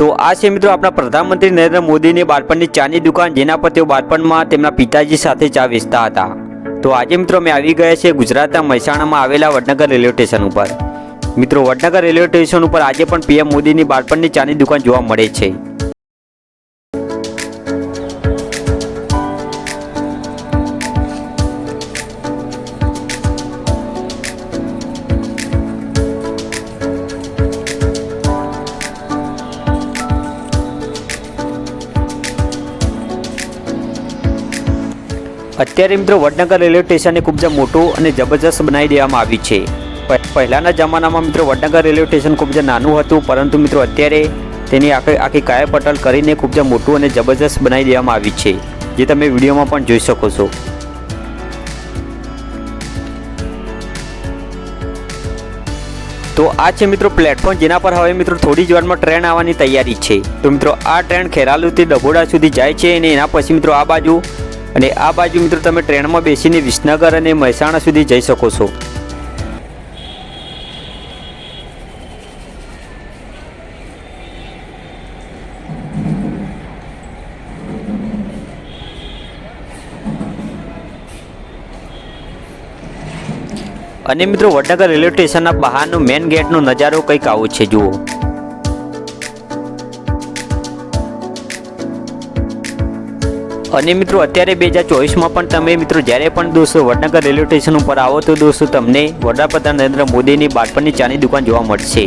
તો આ છે મિત્રો આપણા પ્રધાનમંત્રી નરેન્દ્ર મોદીની બાળપણની ચાની દુકાન, જેના પર તેઓ બાળપણમાં તેમના પિતાજી સાથે ચા વેચતા હતા. તો આજે મિત્રો અમે આવી ગયા છે ગુજરાતના મહેસાણામાં આવેલા વડનગર રેલવે સ્ટેશન ઉપર. મિત્રો, વડનગર રેલવે સ્ટેશન ઉપર આજે પણ પીએમ મોદીની બાળપણની ચાની દુકાન જોવા મળે છે. અત્યારે મિત્રો વડનગર રેલવે સ્ટેશનને ખૂબ જ મોટું અને જબરજસ્ત બનાવી દેવામાં આવ્યું છે. પહેલાંના જમાનામાં મિત્રો વડનગર રેલવે સ્ટેશન ખૂબ જ નાનું હતું, પરંતુ મિત્રો અત્યારે તેની આખી આખી કાયા કરીને ખૂબ જ મોટું અને જબરજસ્ત બનાવી દેવામાં આવ્યું છે, જે તમે વિડીયોમાં પણ જોઈ શકો છો. તો આ છે મિત્રો પ્લેટફોર્મ, જેના પર હવે મિત્રો થોડી જ વારમાં ટ્રેન આવવાની તૈયારી છે. તો મિત્રો આ ટ્રેન ખેરાલુથી ડભોડા સુધી જાય છે અને એના પછી મિત્રો આ બાજુ અને આ બાજુ મિત્રો તમે ટ્રેનમાં બેસીને વિસનગર અને મહેસાણા સુધી જઈ શકો છો. અને મિત્રો વડનગર રેલવે સ્ટેશનના બહારનો મેન ગેટનો નજારો કંઈક આવો છે, જુઓ. અને મિત્રો, અત્યારે બે હજાર ચોવીસમાં પણ તમે મિત્રો જ્યારે પણ દોસ્તો વડનગર રેલવે સ્ટેશન ઉપર આવો તો દોસ્તો તમને વડાપ્રધાન નરેન્દ્ર મોદીની બાળપણની ચાની દુકાન જોવા મળશે.